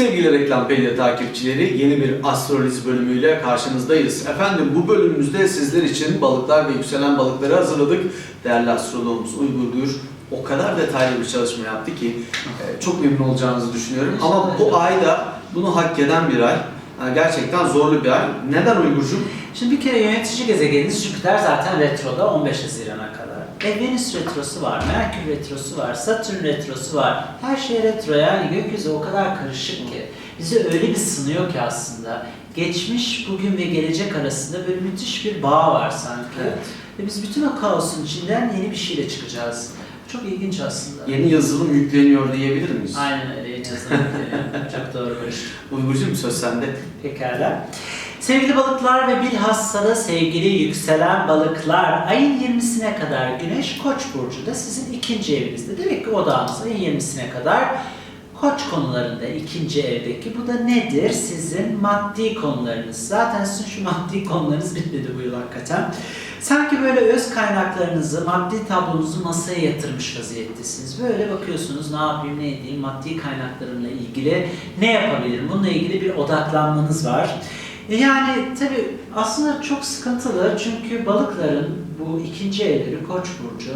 Sevgili Reklam Peyniri takipçileri yeni bir astroloji bölümüyle karşınızdayız. Efendim bu bölümümüzde sizler için balıklar ve yükselen balıkları hazırladık. Değerli astrologumuz Uygur Gür o kadar detaylı bir çalışma yaptı ki e, çok memnun olacağınızı düşünüyorum. Ama bu ayda bunu hak eden bir ay. Yani gerçekten zorlu bir ay. Neden Uygurcuğum? Şimdi bir kere yönetici gezegeniniz Jüpiter zaten retroda 15 Haziran'a kadar. E, Venüs retrosu var, Merkür retrosu var, Satürn retrosu var. Her şey retro yani gökyüzü o kadar karışık ki. Bizi öyle bir sınıyor ki aslında. Geçmiş, bugün ve gelecek arasında böyle müthiş bir bağ var sanki. Evet. Ve biz bütün o kaosun içinden yeni bir şeyle çıkacağız. Çok ilginç aslında. Yeni yazılım yükleniyor diyebilir miyiz? Aynen öyle yeni yazılım. Çok doğru Barış. Uygurcuğum söz sende. Pekala. Sevgili balıklar ve bilhassa da sevgili yükselen balıklar ayın 20'sine kadar Güneş Koç burcunda sizin ikinci evinizde. Demek ki odağınız ayın 20'sine kadar Koç konularında ikinci evdeki. Bu da nedir? Sizin maddi konularınız. Zaten sizin şu maddi konularınız bitmedi bu yıl hakikaten. Sanki böyle öz kaynaklarınızı, maddi tablonuzu masaya yatırmış vaziyettesiniz. Böyle bakıyorsunuz ne yapayım, ne edeyim, maddi kaynaklarımla ilgili ne yapabilirim? Bununla ilgili bir odaklanmanız var. E Yani tabii aslında çok sıkıntılı çünkü balıkların bu ikinci evleri Koç burcu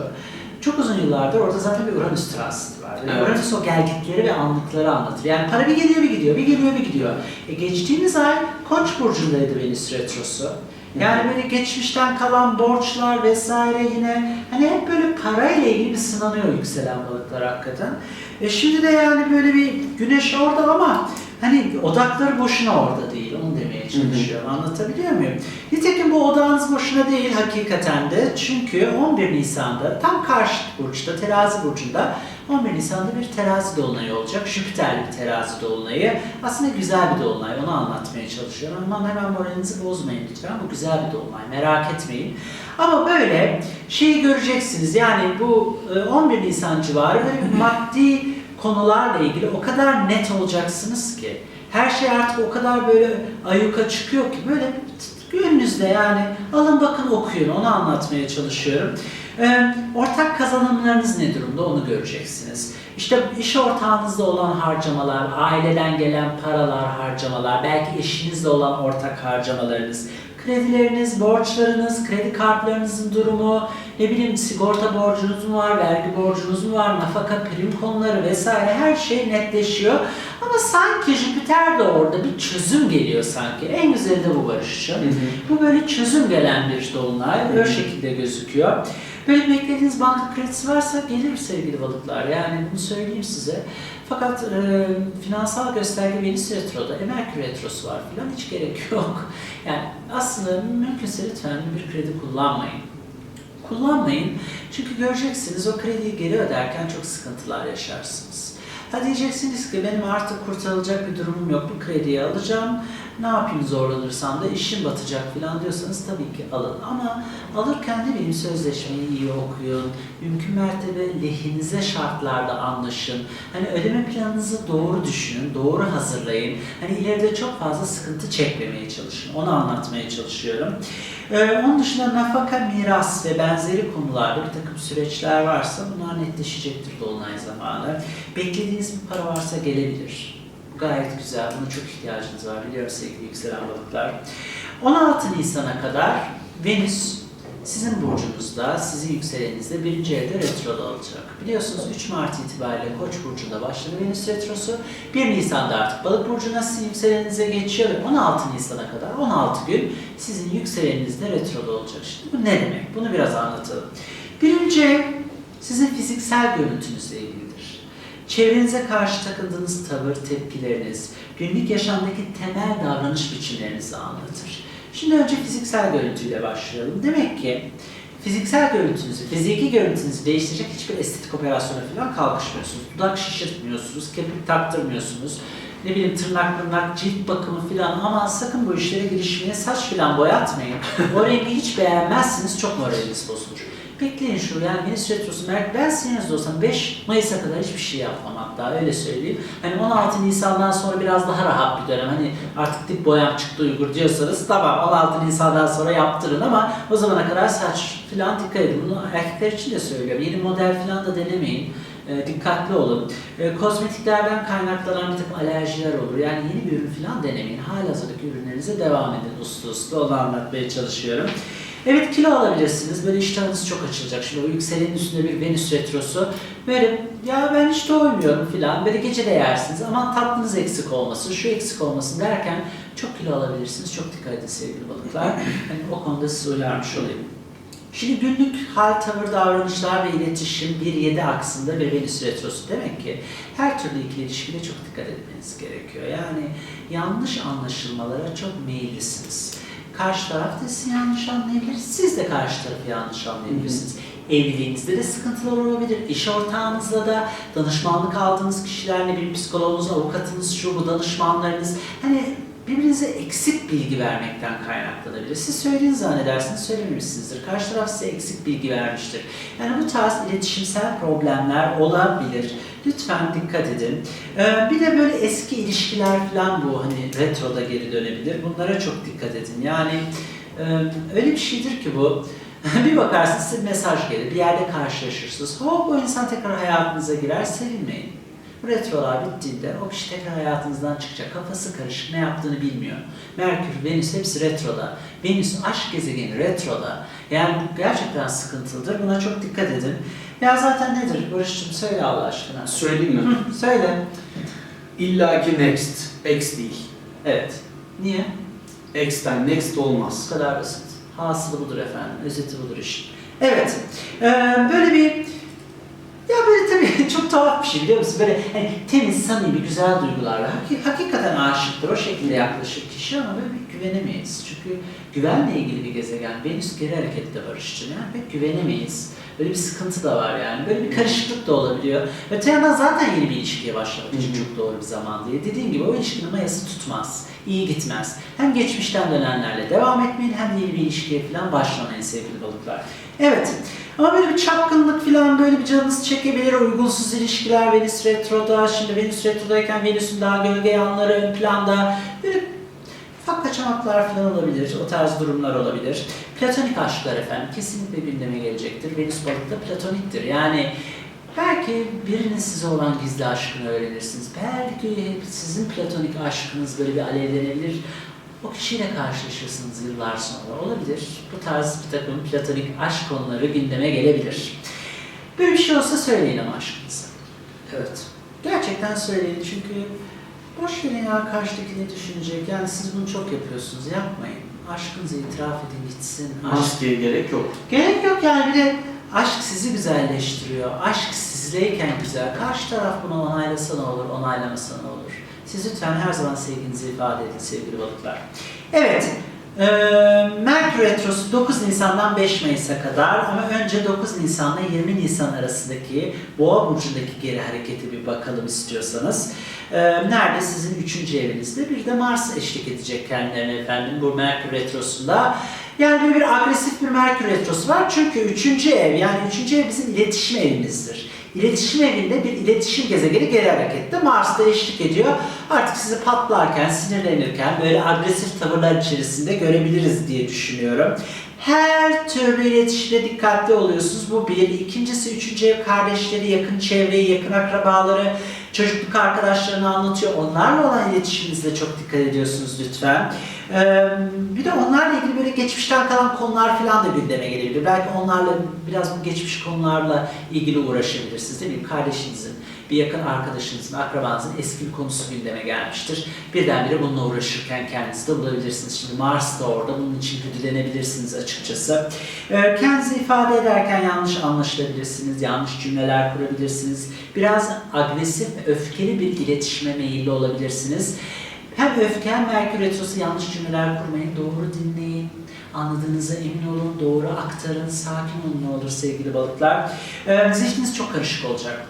çok uzun yıllardır orada zaten bir Uranüs transiti var. Ve Evet. Uranüs o gelgitleri ve anlıkları anlatır. Yani para bir geliyor bir gidiyor, bir geliyor bir gidiyor. E geçtiğimiz ay Koç burcundaydı Venüs retrosu. Yani böyle geçmişten kalan borçlar vesaire yine hani hep böyle parayla ilgili bir sınanıyor yükselen balıklar hakikaten. E şimdi de yani böyle bir güneş orada ama hani odakları boşuna orada değil onu demeye çalışıyorum. Anlatabiliyor muyum? Nitekim bu odağınız boşuna değil hakikaten de çünkü 11 Nisan'da tam karşı burçta terazi burcunda 11 Nisan'da bir terazi dolunayı olacak. Jüpiter'li bir terazi dolunayı. Aslında güzel bir dolunay. Onu anlatmaya çalışıyorum. Ama hemen moralinizi bozmayın lütfen. Bu güzel bir dolunay. Merak etmeyin. Ama böyle şeyi göreceksiniz. Yani bu e, 11 Nisan civarı böyle maddi konularla ilgili o kadar net olacaksınız ki. Her şey artık o kadar böyle ayuka çıkıyor ki böyle önünüzde yani alın bakın okuyun onu anlatmaya çalışıyorum. Ee, ortak kazanımlarınız ne durumda onu göreceksiniz. İşte iş ortağınızda olan harcamalar, aileden gelen paralar, harcamalar, belki eşinizle olan ortak harcamalarınız, kredileriniz, borçlarınız, kredi kartlarınızın durumu, ne bileyim sigorta borcunuz mu var, vergi borcunuz mu var, nafaka, prim konuları vesaire her şey netleşiyor. Ama sanki Jüpiter de orada bir çözüm geliyor sanki. En güzeli de bu Barış'cığım. Bu böyle çözüm gelen bir dolunay. Öyle şekilde gözüküyor. Böyle beklediğiniz banka kredisi varsa gelir sevgili balıklar. Yani bunu söyleyeyim size. Fakat e, finansal gösterge Venüs Retro'da, e, Merkür Retrosu var filan hiç gerek yok. Yani aslında mümkünse lütfen bir kredi kullanmayın. Kullanmayın. Çünkü göreceksiniz o krediyi geri öderken çok sıkıntılar yaşarsınız. Ha diyeceksiniz ki benim artık kurtarılacak bir durumum yok. Bu krediyi alacağım. Ne yapayım zorlanırsam da işim batacak falan diyorsanız tabii ki alın. Ama alırken de benim sözleşmeyi iyi okuyun. Mümkün mertebe lehinize şartlarda anlaşın. Hani ödeme planınızı doğru düşünün, doğru hazırlayın. Hani ileride çok fazla sıkıntı çekmemeye çalışın. Onu anlatmaya çalışıyorum. Ee, onun dışında nafaka, miras ve benzeri konularda bir takım süreçler varsa bunlar netleşecektir dolunay zamanı. Beklediğiniz bir para varsa gelebilir. Gayet güzel. Buna çok ihtiyacınız var. Biliyorum sevgili yükselen balıklar. 16 Nisan'a kadar Venüs sizin burcunuzda, sizin yükselenizde birinci evde retroda olacak. Biliyorsunuz 3 Mart itibariyle Koç burcunda başladı Venüs retrosu. 1 Nisan'da artık Balık burcuna sizin yükseleninize geçiyor ve 16 Nisan'a kadar 16 gün sizin yükselenizde retroda olacak. Şimdi bu ne demek? Bunu biraz anlatalım. Birinci ev sizin fiziksel görüntünüzle ilgilidir. Çevrenize karşı takındığınız tavır, tepkileriniz, günlük yaşamdaki temel davranış biçimlerinizi anlatır. Şimdi önce fiziksel görüntüyle başlayalım. Demek ki fiziksel görüntünüzü, fiziki görüntünüzü değiştirecek hiçbir estetik operasyona falan kalkışmıyorsunuz. Dudak şişirtmiyorsunuz, kirpik taktırmıyorsunuz. Ne bileyim tırnak tırnak, cilt bakımı falan ama sakın bu işlere girişmeye saç falan boyatmayın. O rengi hiç beğenmezsiniz, çok moraliniz bozulur. Bekleyin şu yani Venüs Retrosu Merk ben siniriniz olsam 5 Mayıs'a kadar hiçbir şey yapmam hatta öyle söyleyeyim. Hani 16 Nisan'dan sonra biraz daha rahat bir dönem. Hani artık dip boyam çıktı uygur diyorsanız tamam 16 Nisan'dan sonra yaptırın ama o zamana kadar saç falan dikkat edin. Bunu erkekler için de söylüyorum. Yeni model falan da denemeyin. E, dikkatli olun. E, kozmetiklerden kaynaklanan bir takım alerjiler olur. Yani yeni bir ürün falan denemeyin. Halihazırdaki ürünlerinize devam edin uslu uslu. Onu anlatmaya çalışıyorum. Evet kilo alabilirsiniz. Böyle iştahınız çok açılacak. Şimdi o yükselenin üstünde bir Venüs retrosu. Böyle ya ben hiç doymuyorum filan. Böyle gece de yersiniz. Aman tatlınız eksik olmasın, şu eksik olmasın derken çok kilo alabilirsiniz. Çok dikkat edin sevgili balıklar. Hani o konuda sizi uyarmış olayım. Şimdi günlük hal, tavır, davranışlar ve iletişim 1-7 aksında ve Venüs retrosu demek ki her türlü ikili ilişkide çok dikkat etmeniz gerekiyor. Yani yanlış anlaşılmalara çok meyillisiniz. Karşı taraf da sizi yanlış anlayabilir, siz de karşı tarafı yanlış anlayabilirsiniz. Evliliğinizde de sıkıntılar olabilir. İş ortağınızla da danışmanlık aldığınız kişilerle bir psikologunuz, avukatınız, şu bu danışmanlarınız hani birbirinize eksik bilgi vermekten kaynaklanabilir. Siz söylediğiniz zannedersiniz söylememişsinizdir. Karşı taraf size eksik bilgi vermiştir. Yani bu tarz iletişimsel problemler olabilir. Lütfen dikkat edin. Ee, bir de böyle eski ilişkiler falan bu hani retroda geri dönebilir. Bunlara çok dikkat edin. Yani e, öyle bir şeydir ki bu. bir bakarsınız size mesaj gelir, bir yerde karşılaşırsınız. Hop o insan tekrar hayatınıza girer, sevinmeyin. Bu retrolar bittiğinde o kişi tekrar hayatınızdan çıkacak. Kafası karışık, ne yaptığını bilmiyor. Merkür, Venüs hepsi retroda. Venüs aşk gezegeni retroda. Yani bu gerçekten sıkıntılıdır. Buna çok dikkat edin. Ya zaten nedir? Barış'cığım söyle Allah aşkına. Söyleyeyim mi? Hı, söyle. İlla ki next, X değil. Evet. Niye? X'ten next olmaz. Bu kadar basit. Hasılı budur efendim. Özeti budur işin. Evet. Ee, böyle bir ya böyle tabii çok tuhaf bir şey biliyor musun? Böyle hani temiz, samimi, güzel duygularla haki- hakikaten aşıktır. O şekilde yaklaşır kişi ama böyle bir güvenemeyiz. Çünkü güvenle ilgili bir gezegen. Venüs geri harekette barışçı. Yani pek güvenemeyiz. Böyle bir sıkıntı da var yani. Böyle bir karışıklık da olabiliyor. Öte yandan zaten yeni bir ilişkiye başlamak için çok doğru bir zaman diye. Dediğim gibi o ilişkinin mayası tutmaz. iyi gitmez. Hem geçmişten dönenlerle devam etmeyin hem yeni bir ilişkiye falan başlamayın sevgili balıklar. Evet. Ama böyle bir çapkınlık falan böyle bir canınız çekebilir. Uygunsuz ilişkiler Venüs Retro'da. Şimdi Venüs Retro'dayken Venüs'ün daha gölge yanları ön planda. Böyle ufak kaçamaklar falan olabilir. O tarz durumlar olabilir. Platonik aşklar efendim kesinlikle gündeme gelecektir. Venüs balıkta platoniktir. Yani belki birinin size olan gizli aşkını öğrenirsiniz. Belki sizin platonik aşkınız böyle bir alevlenebilir. O kişiyle karşılaşırsınız yıllar sonra. Olabilir. Bu tarz bir takım platonik aşk konuları gündeme gelebilir. Böyle bir şey olsa söyleyin ama aşkınıza. Evet. Gerçekten söyleyin çünkü boş verin ya karşıdakini düşünecek. Yani siz bunu çok yapıyorsunuz. Yapmayın. Aşkınızı itiraf edin gitsin. Aşk Maskeye gerek yok. Gerek yok yani bir de aşk sizi güzelleştiriyor. Aşk sizdeyken güzel. Karşı taraf bunu onaylasa ne olur, onaylamasa ne olur. Siz lütfen her zaman sevginizi ifade edin sevgili balıklar. Evet, e, Merkür Retrosu 9 Nisan'dan 5 Mayıs'a kadar ama önce 9 Nisan'la 20 Nisan arasındaki Boğa Burcu'ndaki geri hareketi bir bakalım istiyorsanız. E, nerede? Sizin 3. evinizde. Bir de Mars eşlik edecek kendilerine efendim bu Merkür Retrosu'nda. Yani böyle bir agresif bir Merkür Retrosu var. Çünkü 3. ev yani 3. ev bizim iletişim evimizdir. İletişim evinde bir iletişim gezegeni geri harekette. Mars da eşlik ediyor. Artık sizi patlarken, sinirlenirken böyle agresif tavırlar içerisinde görebiliriz diye düşünüyorum. Her türlü iletişimde dikkatli oluyorsunuz. Bu bir. İkincisi, üçüncü ev kardeşleri, yakın çevreyi, yakın akrabaları, çocukluk arkadaşlarını anlatıyor. Onlarla olan iletişiminizde çok dikkat ediyorsunuz lütfen. Ee, bir de onlarla ilgili böyle geçmişten kalan konular falan da gündeme gelebilir. Belki onlarla biraz bu geçmiş konularla ilgili uğraşabilirsiniz. Değil mi? Kardeşinizin, bir yakın arkadaşınızın, akrabanızın eski bir konusu gündeme gelmiştir. Birdenbire bununla uğraşırken kendinizi de bulabilirsiniz. Şimdi Mars da orada. Bunun için güdülenebilirsiniz açıkçası. Ee, kendinizi ifade ederken yanlış anlaşılabilirsiniz. Yanlış cümleler kurabilirsiniz. Biraz agresif, öfkeli bir iletişime meyilli olabilirsiniz. Hem öfke hem Merkür Retrosu yanlış cümleler kurmayın. Doğru dinleyin. Anladığınıza emin olun. Doğru aktarın. Sakin olun ne olur sevgili balıklar. Ee, zihniniz çok karışık olacak.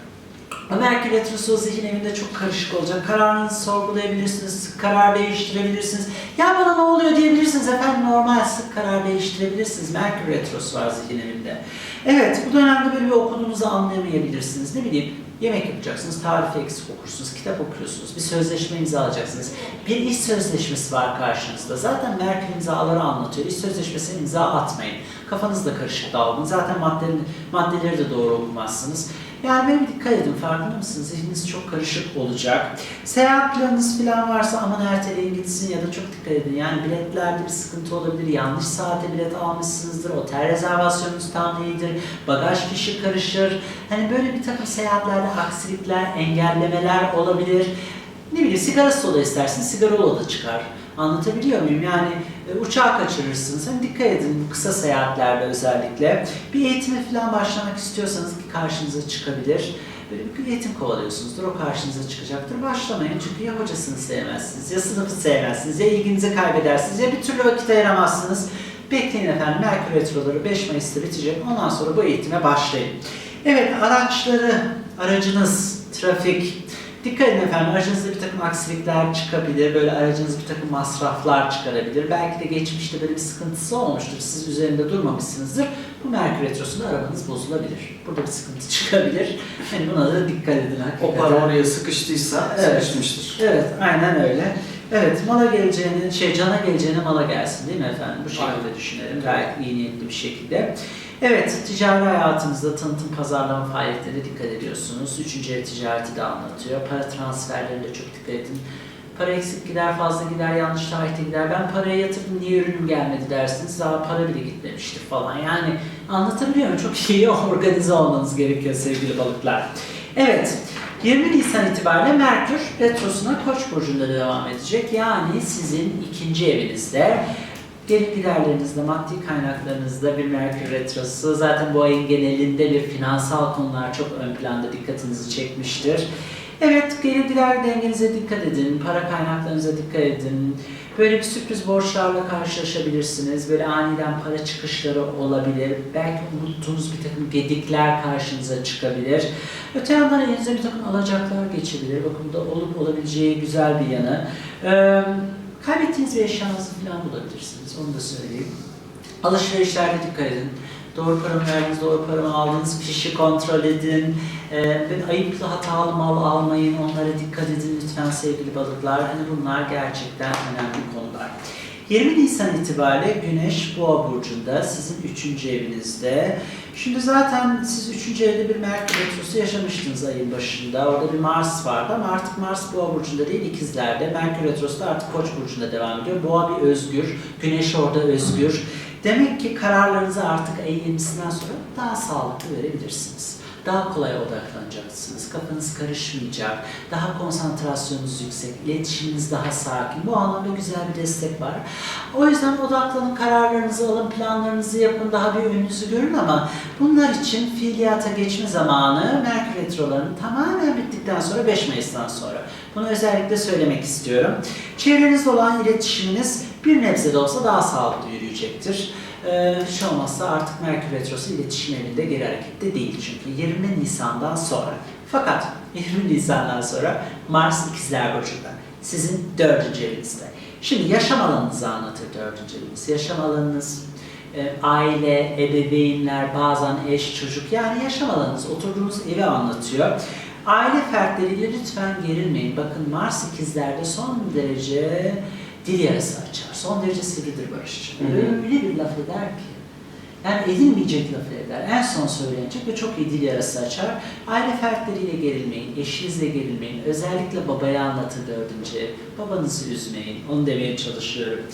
Merkür Retrosu zihin evinde çok karışık olacak. Kararınızı sorgulayabilirsiniz, karar değiştirebilirsiniz. Ya bana ne oluyor diyebilirsiniz efendim normal sık karar değiştirebilirsiniz. Merkür Retrosu var zihin evinde. Evet bu dönemde böyle bir okuduğunuzu anlayamayabilirsiniz. Ne bileyim yemek yapacaksınız, tarifi eksik okursunuz, kitap okuyorsunuz, bir sözleşme imzalayacaksınız. Bir iş sözleşmesi var karşınızda. Zaten Merkür imzaları anlatıyor. İş sözleşmesine imza atmayın. Kafanız da karışık dalgın. Zaten maddeleri, maddeleri de doğru okumazsınız. Yani bir dikkat edin farkında mısınız? Zihniniz çok karışık olacak. Seyahat planınız falan varsa aman erteleyin gitsin ya da çok dikkat edin. Yani biletlerde bir sıkıntı olabilir. Yanlış saate bilet almışsınızdır. Otel rezervasyonunuz tam değildir. Bagaj fişi karışır. Hani böyle bir takım seyahatlerde aksilikler, engellemeler olabilir. Ne bileyim sigarası da isterseniz sigaralı da çıkar. Anlatabiliyor muyum? Yani e, uçağı kaçırırsınız. Hani dikkat edin bu kısa seyahatlerde özellikle. Bir eğitime falan başlamak istiyorsanız ki karşınıza çıkabilir. Böyle bir eğitim kovalıyorsunuzdur, o karşınıza çıkacaktır. Başlamayın çünkü ya hocasını sevmezsiniz, ya sınıfı sevmezsiniz, ya ilginizi kaybedersiniz, ya bir türlü vakit ayıramazsınız. Bekleyin efendim, Merkür Retroları 5 Mayıs'ta bitecek. Ondan sonra bu eğitime başlayın. Evet, araçları, aracınız, trafik, Dikkat edin efendim, aracınızda bir takım aksilikler çıkabilir, böyle aracınız bir takım masraflar çıkarabilir. Belki de geçmişte böyle bir sıkıntısı olmuştur, siz üzerinde durmamışsınızdır. Bu Merkür Retrosu'nda arabanız bozulabilir. Burada bir sıkıntı çıkabilir. Yani buna da dikkat edin O hakikaten. para oraya sıkıştıysa Evet. sıkışmıştır. Evet, aynen öyle. Evet, mala geleceğini, şey cana geleceğine mala gelsin değil mi efendim? Bu şekilde Aynen. düşünelim, gayet iyi niyetli bir şekilde. Evet, ticari hayatınızda tanıtım, pazarlama faaliyetlerine dikkat ediyorsunuz. Üçüncü ev ticareti de anlatıyor. Para transferlerine çok dikkat edin. Para eksik gider, fazla gider, yanlış tarihte gider. Ben paraya yatırdım, niye ürünüm gelmedi dersiniz. Daha para bile gitmemiştir falan. Yani anlatabiliyor muyum? Çok iyi organize olmanız gerekiyor sevgili balıklar. Evet, 20 Nisan itibariyle Merkür Retrosu'na Koç burcunda devam edecek. Yani sizin ikinci evinizde gelir giderlerinizde, maddi kaynaklarınızda bir Merkür Retrosu. Zaten bu ayın genelinde bir finansal konular çok ön planda dikkatinizi çekmiştir. Evet, gelir gider dengenize dikkat edin, para kaynaklarınıza dikkat edin. Böyle bir sürpriz borçlarla karşılaşabilirsiniz. Böyle aniden para çıkışları olabilir. Belki unuttuğunuz bir takım gedikler karşınıza çıkabilir. Öte yandan elinize bir takım alacaklar geçebilir. Bakın da olup olabileceği güzel bir yanı. Ee, kaybettiğiniz bir eşyanızı falan bulabilirsiniz. Onu da söyleyeyim. Alışverişlerde dikkat edin. Doğru para mı verdiniz, doğru para mı aldınız, fişi kontrol edin. Ee, ayıplı hatalı mal almayın, onlara dikkat edin lütfen sevgili balıklar. Hani bunlar gerçekten önemli konular. 20 Nisan itibariyle Güneş Boğa burcunda sizin 3. evinizde. Şimdi zaten siz 3. evde bir Merkür Retrosu yaşamıştınız ayın başında. Orada bir Mars vardı ama artık Mars Boğa burcunda değil ikizlerde. Merkür Retrosu da artık Koç burcunda devam ediyor. Boğa bir özgür, Güneş orada özgür. Demek ki kararlarınızı artık ayın 20'sinden sonra daha sağlıklı verebilirsiniz. Daha kolay odaklanacaksınız. Kafanız karışmayacak. Daha konsantrasyonunuz yüksek. iletişiminiz daha sakin. Bu anlamda güzel bir destek var. O yüzden odaklanın, kararlarınızı alın, planlarınızı yapın, daha bir önünüzü görün ama bunlar için fiiliyata geçme zamanı Merkür Retrolarının tamamen bittikten sonra 5 Mayıs'tan sonra. Bunu özellikle söylemek istiyorum. Çevrenizde olan iletişiminiz bir nebze de olsa daha sağlıklı yürüyecektir. Ee, hiç olmazsa artık Merkür Retrosu iletişim evinde geri harekette değil çünkü 20 Nisan'dan sonra. Fakat 20 Nisan'dan sonra Mars ikizler burcunda. Sizin dördüncü evinizde. Şimdi yaşam alanınızı anlatır dördüncü eviniz. Yaşam alanınız, e, aile, ebeveynler, bazen eş, çocuk yani yaşam alanınız, oturduğunuz evi anlatıyor. Aile fertleriyle lütfen gerilmeyin. Bakın Mars ikizlerde son derece dil yarası açar. Son derece sivridir hı. Öyle bir laf eder ki. Yani edilmeyecek lafı eder. En son söylenecek ve çok iyi dil yarası açar. Aile fertleriyle gerilmeyin, eşinizle gerilmeyin. Özellikle babaya anlatır dördüncü ev. Babanızı üzmeyin. Onu demeye çalışıyorum.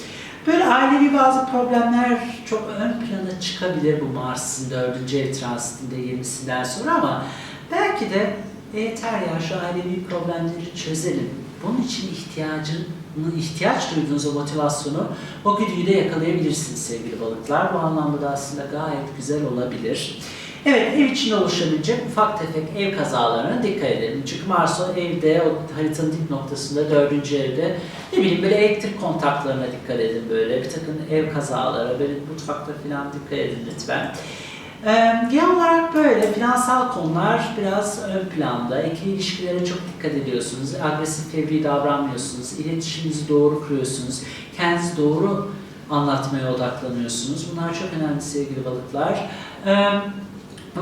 Böyle ailevi bazı problemler çok ön plana çıkabilir bu Mars'ın dördüncü ev transitinde 20'sinden sonra ama belki de "E, yeter ya şu ailevi problemleri çözelim. Bunun için ihtiyacın ihtiyaç duyduğunuz o motivasyonu o güdüyü de yakalayabilirsiniz sevgili balıklar. Bu anlamda da aslında gayet güzel olabilir. Evet, ev içinde oluşabilecek ufak tefek ev kazalarına dikkat edelim. Çünkü Mars o evde, o haritanın dip noktasında, dördüncü evde, ne bileyim böyle elektrik kontaklarına dikkat edin böyle. Bir takım ev kazaları, böyle mutfakta falan dikkat edin lütfen. Ee, genel olarak böyle finansal konular biraz ön planda. İkili ilişkilere çok dikkat ediyorsunuz. Agresif fevri davranmıyorsunuz. İletişiminizi doğru kuruyorsunuz. Kendinizi doğru anlatmaya odaklanıyorsunuz. Bunlar çok önemli sevgili balıklar. Ee,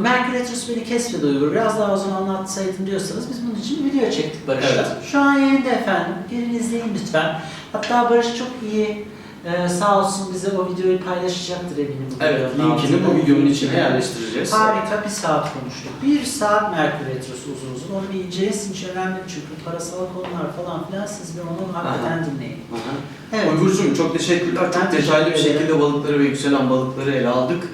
Merkür Retrosu beni kesmedi Uygur. Biraz daha uzun anlatsaydım diyorsanız biz bunun için bir video çektik Barış'la. Evet. Şu an yayında efendim. Gelin izleyin lütfen. Hatta Barış çok iyi Ee, sağ olsun bize o videoyu paylaşacaktır eminim. Evet, videonun linkini bu videonun içine yerleştireceğiz. Harika bir saat konuştuk. Bir saat Merkür Retrosu uzun uzun. Onu bir incelesin için önemli çünkü parasal konular falan filan siz bir onu hakikaten dinleyin. Aha. Evet. Uygurcuğum çok teşekkürler. Çok detaylı bir şekilde balıkları ve yükselen balıkları ele aldık.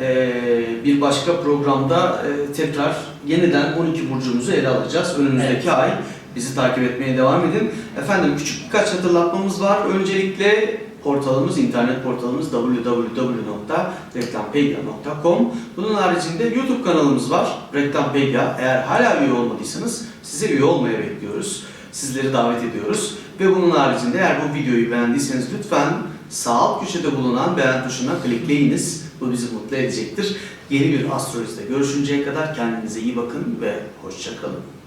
Ee, bir başka programda e, tekrar yeniden 12 burcumuzu ele alacağız. Önümüzdeki Evet. ay bizi takip etmeye devam edin. Efendim küçük birkaç hatırlatmamız var. Öncelikle portalımız, internet portalımız www.reklampedia.com Bunun haricinde YouTube kanalımız var. Reklampedia. Eğer hala üye olmadıysanız size üye olmaya bekliyoruz. Sizleri davet ediyoruz. Ve bunun haricinde eğer bu videoyu beğendiyseniz lütfen sağ alt köşede bulunan beğen tuşuna klikleyiniz. Bu bizi mutlu edecektir. Yeni bir astrolojide görüşünceye kadar kendinize iyi bakın ve hoşçakalın.